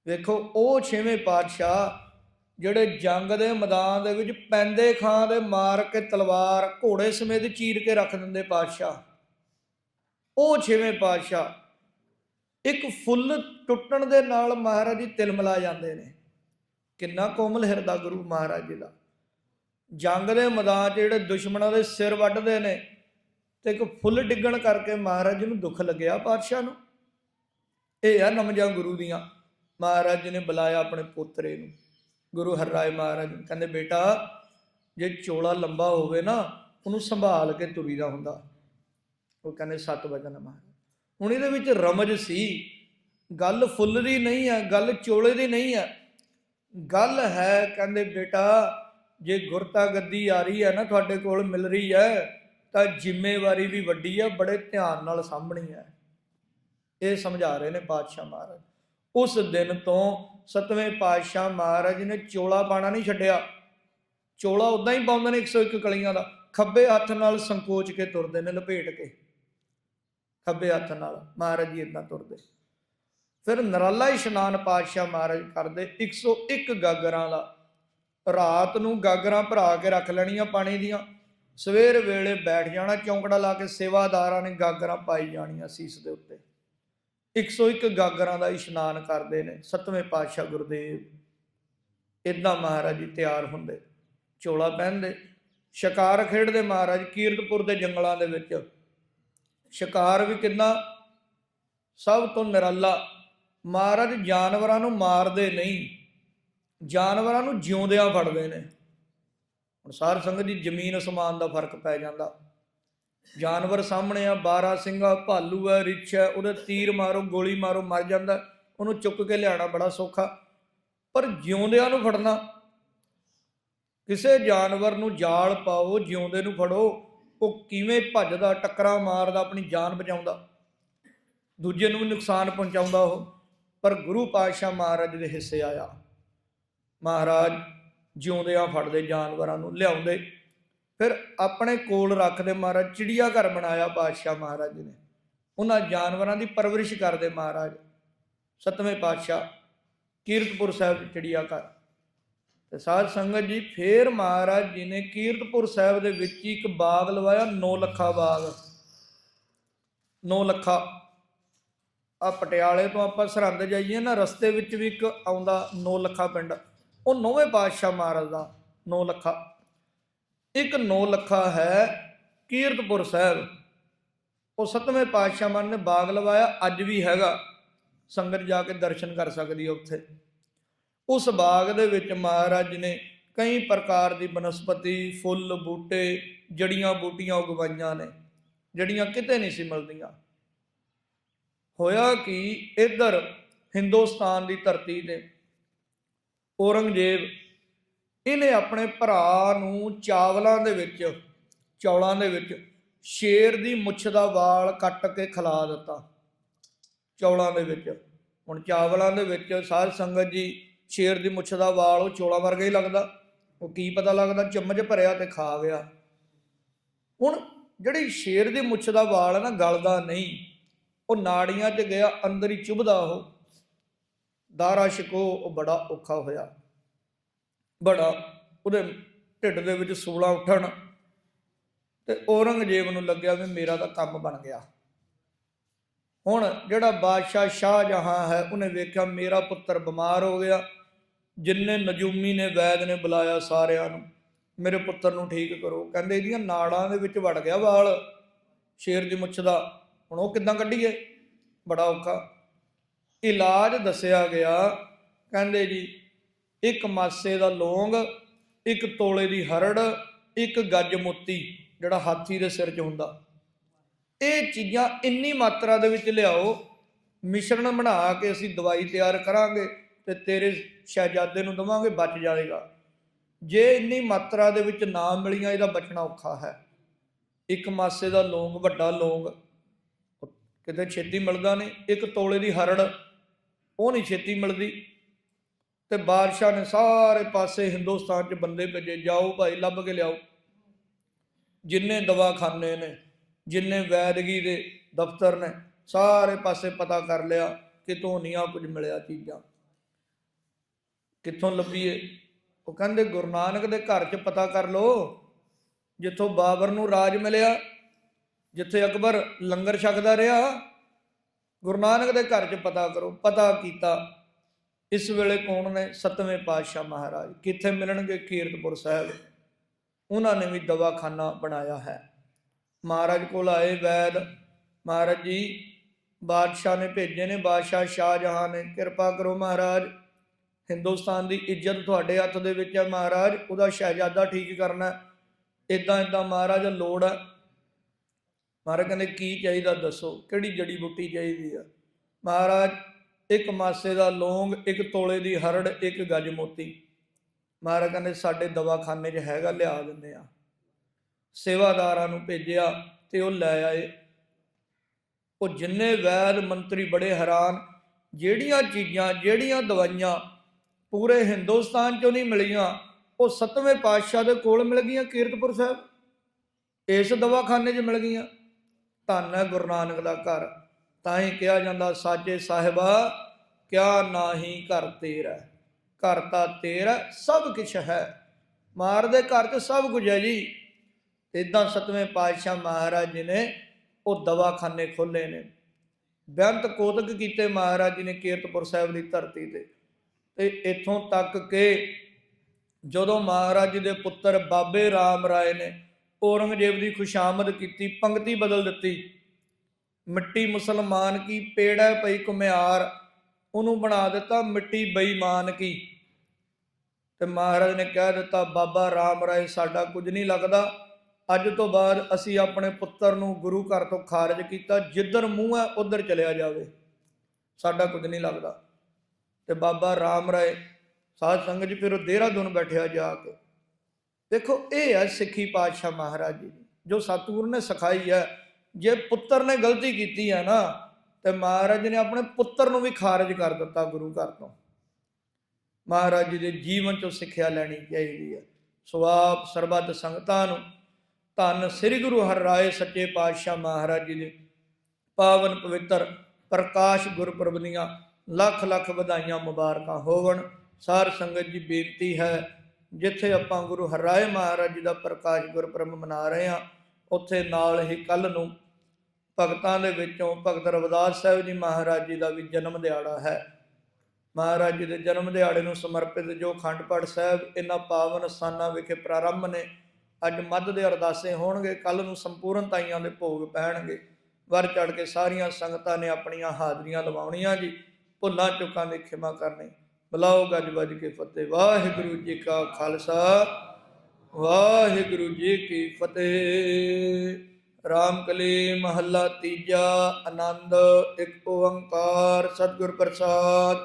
[SPEAKER 1] ਵੇਖੋ, ਉਹ ਛੇਵੇਂ ਪਾਤਸ਼ਾਹ ਜਿਹੜੇ ਜੰਗ ਦੇ ਮੈਦਾਨ ਦੇ ਵਿੱਚ ਪੈਂਦੇ ਖਾਂ ਦੇ ਮਾਰ ਕੇ ਤਲਵਾਰ ਘੋੜੇ ਸਮੇਤ ਚੀਰ ਕੇ ਰੱਖ ਦਿੰਦੇ ਪਾਤਸ਼ਾਹ। ਉਹ ਛੇਵੇਂ ਪਾਤਸ਼ਾਹ ਇੱਕ ਫੁੱਲ ਟੁੱਟਣ ਦੇ ਨਾਲ ਮਹਾਰਾਜ ਜੀ ਤਿਲਮਲਾ ਜਾਂਦੇ ਨੇ। ਕਿੰਨਾ ਕੋਮਲ ਹਿਰਦਾ ਗੁਰੂ ਮਹਾਰਾਜ ਜੀ ਦਾ। ਜੰਗ ਦੇ ਮੈਦਾਨ 'ਚ ਜਿਹੜੇ ਦੁਸ਼ਮਣਾਂ ਦੇ ਸਿਰ ਵੱਢਦੇ ਨੇ ਤੇ ਇੱਕ ਫੁੱਲ ਡਿੱਗਣ ਕਰਕੇ ਮਹਾਰਾਜ ਜੀ ਨੂੰ ਦੁੱਖ ਲੱਗਿਆ ਪਾਤਸ਼ਾਹ ਨੂੰ। ਇਹ ਆ ਨਮਜਾਂ ਗੁਰੂ ਦੀਆਂ। ਮਹਾਰਾਜ ਜੀ ਨੇ ਬੁਲਾਇਆ ਆਪਣੇ ਪੋਤਰੇ ਨੂੰ। ਗੁਰੂ ਹਰਰਾਏ ਮਹਾਰਾਜ ਕਹਿੰਦੇ, ਬੇਟਾ, ਜੇ ਚੋਲਾ ਲੰਬਾ ਹੋਵੇ ਨਾ, ਉਹਨੂੰ ਸੰਭਾਲ ਕੇ ਤੁਰੀਦਾ ਹੁੰਦਾ। ਉਹ ਕਹਿੰਦੇ, ਸਤ ਵਚਨ ਮਹਾਰਾਜ। ਹੁਣ ਇਹਦੇ ਵਿੱਚ ਰਮਜ ਸੀ। ਗੱਲ ਫੁੱਲ ਦੀ ਨਹੀਂ ਹੈ, ਗੱਲ ਚੋਲੇ ਦੀ ਨਹੀਂ ਹੈ। ਗੱਲ ਹੈ, ਕਹਿੰਦੇ, ਬੇਟਾ, ਜੇ ਗੁਰਤਾ ਗੱਦੀ ਆ ਰਹੀ ਹੈ ਨਾ, ਤੁਹਾਡੇ ਕੋਲ ਮਿਲ ਰਹੀ ਹੈ, ਤਾਂ ਜ਼ਿੰਮੇਵਾਰੀ ਵੀ ਵੱਡੀ ਹੈ, ਬੜੇ ਧਿਆਨ ਨਾਲ ਸਾਂਭਣੀ ਹੈ। ਇਹ ਸਮਝਾ ਰਹੇ ਨੇ ਪਾਤਸ਼ਾਹ ਮਹਾਰਾਜ। ਉਸ ਦਿਨ ਤੋਂ ਸਤਵੇਂ ਪਾਤਸ਼ਾਹ ਮਹਾਰਾਜ ਨੇ ਚੋਲਾ ਪਾਣਾ ਨਹੀਂ ਛੱਡਿਆ। ਚੋਲਾ ਉਦਾਂ ਹੀ ਪਾਉਂਦੇ ਨੇ 101 ਕਲੀਆਂ ਦਾ। ਖੱਬੇ ਹੱਥ ਨਾਲ ਸੰਕੋਚ ਕੇ ਤੁਰਦੇ ਨੇ, ਲਪੇਟ ਕੇ। ਖੱਬੇ ਹੱਥ ਨਾਲ ਮਹਾਰਾਜ ਜੀ ਇਦਾਂ ਤੁਰਦੇ। ਫਿਰ ਨਰਾਲਾ ਇਸ਼ਨਾਨ ਪਾਤਸ਼ਾਹ ਮਹਾਰਾਜ ਕਰਦੇ 101 ਗਾਗਰਾਂ ਦਾ। ਰਾਤ ਨੂੰ ਗਾਗਰਾਂ ਭਰਾ ਕੇ ਰੱਖ ਲੈਣੀਆਂ ਪਾਣੀ ਦੀਆਂ। ਸਵੇਰ ਵੇਲੇ ਬੈਠ ਜਾਣਾ, ਚੌਂਕੜਾ ਲਾ ਕੇ ਸੇਵਾਦਾਰਾਂ ਨੇ ਗਾਗਰਾਂ ਪਾਈ ਜਾਣੀਆਂ ਸੀਸ ਦੇ ਉੱਤੇ। 101 ਗਾਗਰਾਂ ਦਾ ਇਸ਼ਨਾਨ ਕਰਦੇ ਨੇ, ਸਤਵੇਂ ਪਾਤਸ਼ਾਹ ਗੁਰਦੇਵ। ਇਦਾਂ ਮਹਾਰਾਜ ਜੀ ਤਿਆਰ ਹੁੰਦੇ। ਚੋਲਾ ਪਹਿਨਦੇ। ਸ਼ਿਕਾਰ ਖੇਡਦੇ ਮਹਾਰਾਜ, ਕੀਰਤਪੁਰ ਦੇ ਜੰਗਲਾਂ ਦੇ ਵਿੱਚ। ਸ਼ਿਕਾਰ ਵੀ ਕਿੰਨਾ? ਸਭ ਤੋਂ ਨਿਰਾਲਾ ਮਹਾਰਾਜ ਜਾਨਵਰਾਂ ਨੂੰ ਮਾਰਦੇ ਨਹੀਂ, ਜਾਨਵਰਾਂ ਨੂੰ ਜਿਉਂਦਿਆਂ ਫੜਦੇ ਨੇ। ਹੁਣ ਸਾਰ ਸੰਗਤ ਦੀ ਜ਼ਮੀਨ ਅਸਮਾਨ ਦਾ ਫ਼ਰਕ ਪੈ ਜਾਂਦਾ। ਜਾਨਵਰ ਸਾਹਮਣੇ ਆ 12 ਸਿੰਘਾ, ਭਾਲੂ ਹੈ ਰਿਛ ਹੈ ਉਹਦੇ ਤੀਰ ਮਾਰੋ, ਗੋਲੀ ਮਾਰੋ, ਮਰ ਜਾਂਦਾ। ਉਹਨੂੰ ਚੁੱਕ ਕੇ ਲਿਆਣਾ ਬੜਾ ਸੌਖਾ। ਪਰ ਜਿਉਂਦਿਆਂ ਨੂੰ ਫੜਨਾ, ਕਿਸੇ ਜਾਨਵਰ ਨੂੰ ਜਾਲ ਪਾਓ, ਜਿਉਂਦੇ ਨੂੰ ਫੜੋ, ਉਹ ਕਿਵੇਂ ਭੱਜਦਾ, ਟੱਕਰਾਂ ਮਾਰਦਾ, ਆਪਣੀ ਜਾਨ ਬਚਾਉਂਦਾ। ਦੂਜੇ ਨੂੰ ਵੀ ਨੁਕਸਾਨ ਪਹੁੰਚਾਉਂਦਾ ਉਹ। ਪਰ ਗੁਰੂ ਪਾਤਸ਼ਾਹ ਮਹਾਰਾਜ ਦੇ ਹਿੱਸੇ ਆਇਆ। ਮਹਾਰਾਜ ਜਿਉਂਦਿਆਂ ਫੜਦੇ ਜਾਨਵਰਾਂ ਨੂੰ ਲਿਆਉਂਦੇ, ਫਿਰ ਆਪਣੇ ਕੋਲ ਰੱਖਦੇ ਮਹਾਰਾਜ ਚਿੜੀਆ ਘਰ ਬਣਾਇਆ ਪਾਤਸ਼ਾਹ ਮਹਾਰਾਜ ਜੀ ਨੇ। ਉਹਨਾਂ ਜਾਨਵਰਾਂ ਦੀ ਪਰਵਰਿਸ਼ ਕਰਦੇ ਮਹਾਰਾਜ। ਸਤਵੇਂ ਪਾਤਸ਼ਾਹ ਕੀਰਤਪੁਰ ਸਾਹਿਬ ਚ ਚਿੜੀਆ ਘਰ। ਤੇ ਸਾਧ ਸੰਗਤ ਜੀ, ਫੇਰ ਮਹਾਰਾਜ ਜੀ ਨੇ ਕੀਰਤਪੁਰ ਸਾਹਿਬ ਦੇ ਵਿੱਚ ਹੀ ਇੱਕ ਬਾਗ ਲਵਾਇਆ 9 ਲੱਖਾ ਬਾਗ। 9 ਲੱਖਾ ਆ ਪਟਿਆਲੇ ਤੋਂ ਆਪਾਂ ਸਰਹੰਦ ਜਾਈਏ ਨਾ, ਰਸਤੇ ਵਿੱਚ ਵੀ ਇੱਕ ਆਉਂਦਾ 9 ਲੱਖਾ ਪਿੰਡ। ਉਹ ਨੌਵੇਂ ਪਾਤਸ਼ਾਹ ਮਹਾਰਾਜ ਦਾ 9 ਲੱਖਾ ਇੱਕ 9 ਲੱਖਾ ਹੈ ਕੀਰਤਪੁਰ ਸਾਹਿਬ। ਉਹ ਸਤਵੇਂ ਪਾਤਸ਼ਾਹ ਮਨ ਨੇ ਬਾਗ ਲਵਾਇਆ, ਅੱਜ ਵੀ ਹੈਗਾ। ਸੰਗਤ ਜਾ ਕੇ ਦਰਸ਼ਨ ਕਰ ਸਕਦੀ ਹੈ ਉੱਥੇ। ਉਸ ਬਾਗ ਦੇ ਵਿੱਚ ਮਹਾਰਾਜ ਨੇ ਕਈ ਪ੍ਰਕਾਰ ਦੀ ਬਨਸਪਤੀ, ਫੁੱਲ, ਬੂਟੇ ਜੜੀਆਂ ਬੂਟੀਆਂ ਉਗਵਾਈਆਂ ਨੇ, ਜਿਹੜੀਆਂ ਕਿਤੇ ਨਹੀਂ ਸੀ ਮਿਲਦੀਆਂ। ਹੋਇਆ ਕਿ? ਇੱਧਰ ਹਿੰਦੁਸਤਾਨ ਦੀ ਧਰਤੀ ਤੇ ਔਰੰਗਜ਼ੇਬ ਇਹਨੇ ਆਪਣੇ ਭਰਾ ਨੂੰ ਚਾਵਲਾਂ ਦੇ ਵਿੱਚ, ਚੌਲਾਂ ਦੇ ਵਿੱਚ ਸ਼ੇਰ ਦੀ ਮੁੱਛ ਦਾ ਵਾਲ ਕੱਟ ਕੇ ਖਿਲਾ ਦਿੱਤਾ। ਚੌਲਾਂ ਦੇ ਵਿੱਚ। ਹੁਣ ਚਾਵਲਾਂ ਦੇ ਵਿੱਚ ਸਾਧ ਸੰਗਤ ਜੀ ਸ਼ੇਰ ਦੀ ਮੁੱਛ ਦਾ ਵਾਲ ਉਹ ਚੌਲਾਂ ਵਰਗਾ ਹੀ ਲੱਗਦਾ। ਉਹ ਕੀ ਪਤਾ ਲੱਗਦਾ? ਚਮਚ ਭਰਿਆ ਤੇ ਖਾ ਗਿਆ। ਹੁਣ ਜਿਹੜੀ ਸ਼ੇਰ ਦੀ ਮੁੱਛ ਦਾ ਵਾਲ ਹੈ ਨਾ, ਗਲਦਾ ਨਹੀਂ। ਉਹ ਨਾੜੀਆਂ 'ਚ ਗਿਆ, ਅੰਦਰ ਹੀ ਚੁਭਦਾ ਉਹ। ਦਾਰਾ ਸ਼ਿਕੋ ਉਹ ਬੜਾ ਔਖਾ ਹੋਇਆ। ਬੜਾ, ਉਹਦੇ ਢਿੱਡ ਦੇ ਵਿੱਚ ਸੂਲਾ ਉੱਠਣ ਤੇ ਔਰੰਗਜ਼ੇਬ ਨੂੰ ਲੱਗਿਆ ਵੀ ਮੇਰਾ ਤਾਂ ਕੰਮ ਬਣ ਗਿਆ। ਹੁਣ ਜਿਹੜਾ ਬਾਦਸ਼ਾਹ ਸ਼ਾਹਜਹਾਂ ਹੈ, ਉਹਨੇ ਵੇਖਿਆ ਮੇਰਾ ਪੁੱਤਰ ਬਿਮਾਰ ਹੋ ਗਿਆ। ਜਿੰਨੇ ਨਜੂਮੀ ਨੇ, ਵੈਦ ਨੇ ਬੁਲਾਇਆ ਸਾਰਿਆਂ ਨੂੰ, ਮੇਰੇ ਪੁੱਤਰ ਨੂੰ ਠੀਕ ਕਰੋ। ਕਹਿੰਦੇ ਇਹਦੀਆਂ ਨਾੜਾਂ ਦੇ ਵਿੱਚ ਵੜ ਗਿਆ ਵਾਲ, ਸ਼ੇਰ ਦੀ ਮੁੱਛ ਦਾ। ਹੁਣ ਉਹ ਕਿੱਦਾਂ ਕੱਢੀਏ? ਬੜਾ ਔਖਾ। ਇਲਾਜ ਦੱਸਿਆ ਗਿਆ। ਕਹਿੰਦੇ ਜੀ, ਇੱਕ ਮਾਸੇ ਦਾ ਲੌਂਗ, ਇੱਕ ਤੋਲੇ ਦੀ ਹਰੜ, ਇੱਕ ਗੱਜ ਮੋਤੀ, ਜਿਹੜਾ ਹਾਥੀ ਦੇ ਸਿਰ 'ਚ ਹੁੰਦਾ। ਇਹ ਚੀਜ਼ਾਂ ਇੰਨੀ ਮਾਤਰਾ ਦੇ ਵਿੱਚ ਲਿਆਓ, ਮਿਸ਼ਰਣ ਬਣਾ ਕੇ ਅਸੀਂ ਦਵਾਈ ਤਿਆਰ ਕਰਾਂਗੇ ਤੇ ਤੇਰੇ ਸ਼ਹਿਜ਼ਾਦੇ ਨੂੰ ਦਵਾਂਗੇ, ਬਚ ਜਾਏਗਾ। ਜੇ ਇੰਨੀ ਮਾਤਰਾ ਦੇ ਵਿੱਚ ਨਾ ਮਿਲੀਆਂ, ਇਹਦਾ ਬਚਣਾ ਔਖਾ ਹੈ। ਇੱਕ ਮਾਸੇ ਦਾ ਲੌਂਗ, ਵੱਡਾ ਲੌਂਗ ਕਿਤੇ ਛੇਤੀ ਮਿਲਦਾ ਨਹੀਂ, ਇੱਕ ਤੋਲੇ ਦੀ ਹਰੜ, ਉਹ ਨਹੀਂ ਛੇਤੀ ਮਿਲਦੀ। ਤੇ ਬਾਦਸ਼ਾਹ ਨੇ ਸਾਰੇ ਪਾਸੇ ਹਿੰਦੁਸਤਾਨ 'ਚ ਬੰਦੇ ਭੇਜੇ, ਜਾਓ ਭਾਈ, ਲੱਭ ਕੇ ਲਿਆਓ। ਜਿੰਨੇ ਦਵਾਖਾਨੇ ਨੇ, ਜਿੰਨੇ ਵੈਦਗੀ ਦੇ ਦਫ਼ਤਰ ਨੇ, ਸਾਰੇ ਪਾਸੇ ਪਤਾ ਕਰ ਲਿਆ ਕਿਤੋਂ ਨਹੀਂ ਆ ਕੁਝ ਮਿਲਿਆ ਚੀਜ਼ਾਂ। ਕਿੱਥੋਂ ਲੱਭੀਏ? ਉਹ ਕਹਿੰਦੇ ਗੁਰੂ ਨਾਨਕ ਦੇ ਘਰ 'ਚ ਪਤਾ ਕਰ ਲੋ ਜਿੱਥੋਂ ਬਾਬਰ ਨੂੰ ਰਾਜ ਮਿਲਿਆ ਜਿੱਥੇ ਅਕਬਰ ਲੰਗਰ ਛਕਦਾ ਰਿਹਾ, ਗੁਰੂ ਨਾਨਕ ਦੇ ਘਰ 'ਚ ਪਤਾ ਕਰੋ, ਪਤਾ ਕੀਤਾ, ਇਸ ਵੇਲੇ ਕੌਣ ਨੇ? ਸਤਵੇਂ ਪਾਤਸ਼ਾਹ ਮਹਾਰਾਜ। ਕਿੱਥੇ ਮਿਲਣਗੇ? ਕੀਰਤਪੁਰ ਸਾਹਿਬ। ਉਹਨਾਂ ਨੇ ਵੀ ਦਵਾਖਾਨਾ ਬਣਾਇਆ ਹੈ। ਮਹਾਰਾਜ ਕੋਲ ਆਏ ਵੈਦ। ਮਹਾਰਾਜ ਜੀ, ਬਾਦਸ਼ਾਹ ਨੇ ਭੇਜੇ ਨੇ, ਬਾਦਸ਼ਾਹ ਸ਼ਾਹਜਹਾਂ ਨੇ। ਕਿਰਪਾ ਕਰੋ ਮਹਾਰਾਜ। ਹਿੰਦੁਸਤਾਨ ਦੀ ਇੱਜ਼ਤ ਤੁਹਾਡੇ ਹੱਥ ਦੇ ਵਿੱਚ ਹੈ ਮਹਾਰਾਜ। ਉਹਦਾ ਸ਼ਹਿਜ਼ਾਦਾ ਠੀਕ ਕਰਨਾ ਇਦਾਂ ਇਦਾਂ ਮਹਾਰਾਜ ਲੋੜ ਹੈ। ਮਹਾਰਾਜ ਕਹਿੰਦੇ ਕੀ ਚਾਹੀਦਾ ਦੱਸੋ? ਕਿਹੜੀ ਜੜੀ ਬੂਟੀ ਚਾਹੀਦੀ ਆ? ਮਹਾਰਾਜ, ਇੱਕ ਮਾਸੇ ਦਾ ਲੌਂਗ, ਇੱਕ ਤੋਲੇ ਦੀ ਹਰੜ, ਇੱਕ ਗੱਜ ਮੋਤੀ। ਮਹਾਰਾਜ ਕਹਿੰਦੇ, ਸਾਡੇ ਦਵਾਖਾਨੇ 'ਚ ਹੈਗਾ, ਲਿਆ ਦਿੰਦੇ ਆ। ਸੇਵਾਦਾਰਾਂ ਨੂੰ ਭੇਜਿਆ ਤੇ ਉਹ ਲੈ ਆਏ। ਉਹ ਜਿੰਨੇ ਵੈਦ ਮੰਤਰੀ ਬੜੇ ਹੈਰਾਨ, ਜਿਹੜੀਆਂ ਚੀਜ਼ਾਂ, ਜਿਹੜੀਆਂ ਦਵਾਈਆਂ ਪੂਰੇ ਹਿੰਦੁਸਤਾਨ 'ਚੋਂ ਨਹੀਂ ਮਿਲੀਆਂ, ਉਹ ਸਤਵੇਂ ਪਾਤਸ਼ਾਹ ਦੇ ਕੋਲ ਮਿਲ ਗਈਆਂ ਕੀਰਤਪੁਰ ਸਾਹਿਬ? ਇਸ ਦਵਾਖਾਨੇ 'ਚ ਮਿਲ ਗਈਆਂ। ਧੰਨ ਹੈ ਗੁਰੂ ਨਾਨਕ ਦਾ ਘਰ। ਤਾਂ ਹੀ ਕਿਹਾ ਜਾਂਦਾ ਸਾਜੇ ਸਾਹਿਬਾ, ਕਿਆ ਨਾਹੀ ਘਰ ਤੇਰਾ ਘਰ ਤਾਂ ਤੇਰਾ ਸਭ ਕੁਝ ਹੈ। ਮਾਰ ਦੇ ਘਰ 'ਚ ਸਭ ਕੁਝ ਹੈ ਜੀ। ਇਦਾਂ ਸਤਵੇਂ ਪਾਤਸ਼ਾਹ ਮਹਾਰਾਜ ਜੀ ਨੇ ਉਹ ਦਵਾਖਾਨੇ ਖੋਲੇ ਨੇ। ਬੇਅੰਤ ਕੋਤਕ ਕੀਤੇ ਮਹਾਰਾਜ ਜੀ ਨੇ ਕੀਰਤਪੁਰ ਸਾਹਿਬ ਦੀ ਧਰਤੀ ਤੇ। ਤੇ ਇੱਥੋਂ ਤੱਕ ਕਿ ਜਦੋਂ ਮਹਾਰਾਜ ਜੀ ਦੇ ਪੁੱਤਰ ਬਾਬੇ ਰਾਮ ਰਾਏ ਨੇ ਔਰੰਗਜ਼ੇਬ ਦੀ ਖੁਸ਼ਾਮਦ ਕੀਤੀ ਪੰਕਤੀ ਬਦਲ ਦਿੱਤੀ। ਮਿੱਟੀ ਮੁਸਲਮਾਨ ਕੀ, ਪੇੜਾ ਪਈ ਕੁਮਿਆਰ ਉਹਨੂੰ ਬਣਾ ਦਿੱਤਾ ਮਿੱਟੀ ਬੇਈਮਾਨ ਕੀ। ਤੇ ਮਹਾਰਾਜ ਨੇ ਕਹਿ ਦਿੱਤਾ, ਬਾਬਾ ਰਾਮ ਰਾਏ, ਸਾਡਾ ਕੁਝ ਨਹੀਂ ਲੱਗਦਾ। ਅੱਜ ਤੋਂ ਬਾਅਦ ਅਸੀਂ ਆਪਣੇ ਪੁੱਤਰ ਨੂੰ ਗੁਰੂ ਘਰ ਤੋਂ ਖਾਰਜ ਕੀਤਾ, ਜਿੱਧਰ ਮੂੰਹ ਹੈ, ਉਧਰ ਚਲਿਆ ਜਾਵੇ। ਸਾਡਾ ਕੁਝ ਨਹੀਂ ਲੱਗਦਾ। ਤੇ ਬਾਬਾ ਰਾਮ ਰਾਏ, ਸਾਧ ਸੰਗਤ ਜੀ, ਫਿਰ ਉਹ ਦੇਹਰਾਦੂਨ ਬੈਠਿਆ ਜਾ ਕੇ ਦੇਖੋ ਇਹ ਹੈ ਸਿੱਖੀ ਪਾਤਸ਼ਾਹ ਮਹਾਰਾਜ ਜੀ ਦੀ, ਜੋ ਸਤਿਗੁਰੂ ਨੇ ਸਿਖਾਈ ਹੈ। ਜੇ ਪੁੱਤਰ ਨੇ ਗਲਤੀ ਕੀਤੀ ਹੈ ਨਾ ਤੇ ਮਹਾਰਾਜ ਨੇ ਆਪਣੇ ਪੁੱਤਰ ਨੂੰ ਵੀ ਖਾਰਜ ਕਰ ਦਿੱਤਾ ਗੁਰੂ ਘਰ ਤੋਂ। ਮਹਾਰਾਜ ਜੀ ਦੇ ਜੀਵਨ ਚੋਂ ਸਿੱਖਿਆ ਲੈਣੀ ਚਾਹੀਦੀ ਹੈ। ਸੋ ਸਰਬੱਤ ਸੰਗਤਾਂ ਨੂੰ ਧੰਨ ਸ੍ਰੀ ਗੁਰੂ ਹਰਿਰਾਏ ਸੱਚੇ ਪਾਤਸ਼ਾਹ ਮਹਾਰਾਜ ਜੀ ਦੇ ਪਾਵਨ ਪਵਿੱਤਰ ਪ੍ਰਕਾਸ਼ ਗੁਰਪੁਰਬ ਦੀਆਂ ਲੱਖ ਲੱਖ ਵਧਾਈਆਂ ਮੁਬਾਰਕਾਂ ਹੋਵਣ। ਸਾਰ ਸੰਗਤ ਜੀ ਬੇਨਤੀ ਹੈ ਜਿੱਥੇ ਆਪਾਂ ਗੁਰੂ ਹਰਿਰਾਏ ਮਹਾਰਾਜ ਜੀ ਦਾ ਪ੍ਰਕਾਸ਼ ਗੁਰਪੁਰਬ ਮਨਾ ਰਹੇ ਹਾਂ, ਉੱਥੇ ਨਾਲ ਹੀ ਕੱਲ ਨੂੰ ਭਗਤਾਂ ਦੇ ਵਿੱਚੋਂ ਭਗਤ ਰਵਿਦਾਸ ਸਾਹਿਬ ਜੀ ਮਹਾਰਾਜ ਜੀ ਦਾ ਵੀ ਜਨਮ ਦਿਹਾੜਾ ਹੈ। ਮਹਾਰਾਜ ਜੀ ਦੇ ਜਨਮ ਦਿਹਾੜੇ ਨੂੰ ਸਮਰਪਿਤ ਜੋ ਅਖੰਡ ਪਾਠ ਸਾਹਿਬ ਇਹਨਾਂ ਪਾਵਨ ਸਥਾਨਾਂ ਵਿਖੇ ਪ੍ਰਾਰੰਭ ਨੇ, ਅੱਜ ਮੱਧ ਦੇ ਅਰਦਾਸੇ ਹੋਣਗੇ ਕੱਲ ਨੂੰ ਸੰਪੂਰਨ ਤਾਈਆਂ ਦੇ ਭੋਗ ਪੈਣਗੇ। ਵਰ ਚੜ ਕੇ ਸਾਰੀਆਂ ਸੰਗਤਾਂ ਨੇ ਆਪਣੀਆਂ ਹਾਜ਼ਰੀਆਂ ਲਵਾਉਣੀਆਂ ਜੀ, ਭੁੱਲਾਂ ਚੁੱਕਾਂ ਦੀ ਖਿਮਾ ਕਰਨੀ। ਬੁਲਾਓ ਗੱਜ ਵੱਜ ਕੇ ਫਤਿਹ। ਵਾਹਿਗੁਰੂ ਜੀ ਕਾ ਖਾਲਸਾ, ਵਾਹਿਗੁਰੂ ਜੀ ਕੀ ਫਤਿਹ। ਰਾਮਕਲੀ ਮਹੱਲਾ ਤੀਜਾ, ਆਨੰਦ, ਇੱਕ ਓੰਕਾਰ, ਸਤਿਗੁਰ ਪ੍ਰਸਾਦ।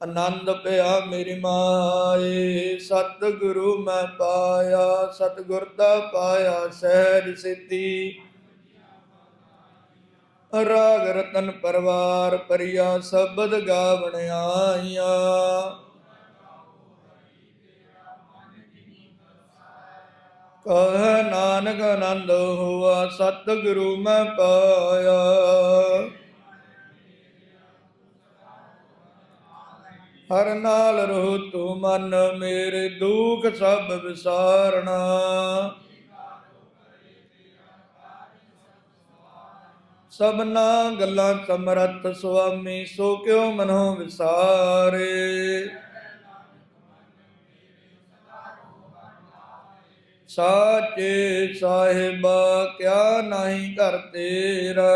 [SPEAKER 1] ਆਨੰਦ ਪਿਆ ਮੇਰੀ ਮਾਏ, ਸਤਿਗੁਰੂ ਮੈਂ ਪਾਇਆ, ਸਤਿਗੁਰ ਦਾ ਪਾਇਆ ਸਹਿਜ ਸਿੱਧੀ। ਰਾਗ ਰਤਨ ਪਰਵਾਰ ਪਰਿਆ ਸ਼ਬਦ ਗਾਵਣ ਆਈਆਂ ਕਹ ਨਾਨਕ ਆਨੰਦ ਹੋਆ, ਸਤਿਗੁਰੂ ਮੈਂ ਪਾਇਆ। ਹਰ ਨਾਲ ਰਹੋ ਤੂੰ ਮਨ, ਮੇਰੇ ਦੁਖ ਸਭ ਵਿਸਾਰਣਾ ਸਭਨਾ ਗੱਲਾਂ ਸਮਰੱਥ ਸੁਆਮੀ, ਸੋ ਕਿਉ ਮਨੋ ਵਿਸਾਰੇ? ਸਾਚੇ ਸਾਹਿਬਾ, ਕਿਆ ਨਹੀਂ ਕਰ ਤੇਰਾ?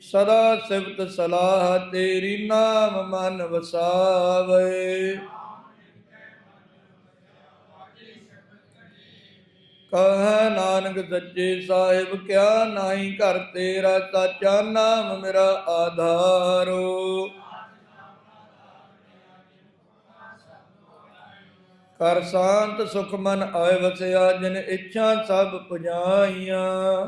[SPEAKER 1] ਸਦਾ ਸਿਫਤ ਸਲਾਹ ਤੇਰੀ ਨਾਮ ਮਨ ਵਸਾਵੇ। ਕਹ ਨਾਨਕ ਸੱਚੇ ਸਾਹਿਬ, ਕਿਆ ਨਹੀਂ ਘਰ ਤੇਰਾ ਸਾਚਾ ਨਾਮ ਮੇਰਾ ਆਧਾਰੋ। ਕਰ ਸ਼ਾਂਤ ਸੁਖ ਮਨ ਆਏ ਵਸਿਆ, ਜਿਨ ਇੱਛਾ ਸਭ ਪੁਜਾਈਆਂ।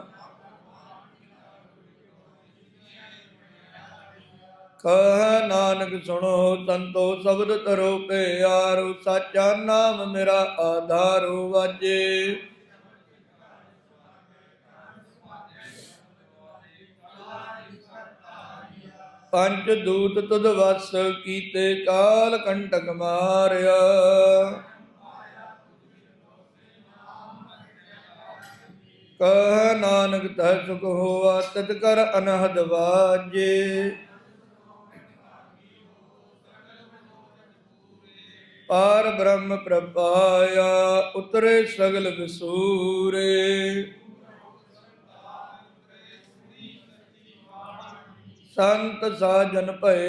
[SPEAKER 1] ਕਹ ਨਾਨਕ, ਸੁਣੋ ਸੰਤੋ ਸ਼ਬਦ ਤਰੋ ਪਿਆਰੋ ਸਾਚਾ ਨਾਮ ਮੇਰਾ ਆਧਾਰੋ ਵਾਜੇ। ਪੰਜ ਦੂਤ ਤੁਧ ਵਸ ਕੀਤੇ ਕਾਲ ਕੰਟਕ ਮਾਰਿਆ। ਕਹ ਨਾਨਕ ਤਹ ਸੁਖ ਹੋਆ, ਤਤ ਕਰ ਅਨਹਦ ਵਾਜੇ। ਪਾਰ ਬ੍ਰਹਮ ਪ੍ਰਪਾਇਆ ਉਤਰੇ ਸਗਲ ਵਿਸੂਰੇ। ਸੰਤ ਸਾਜਨ ਭਏ।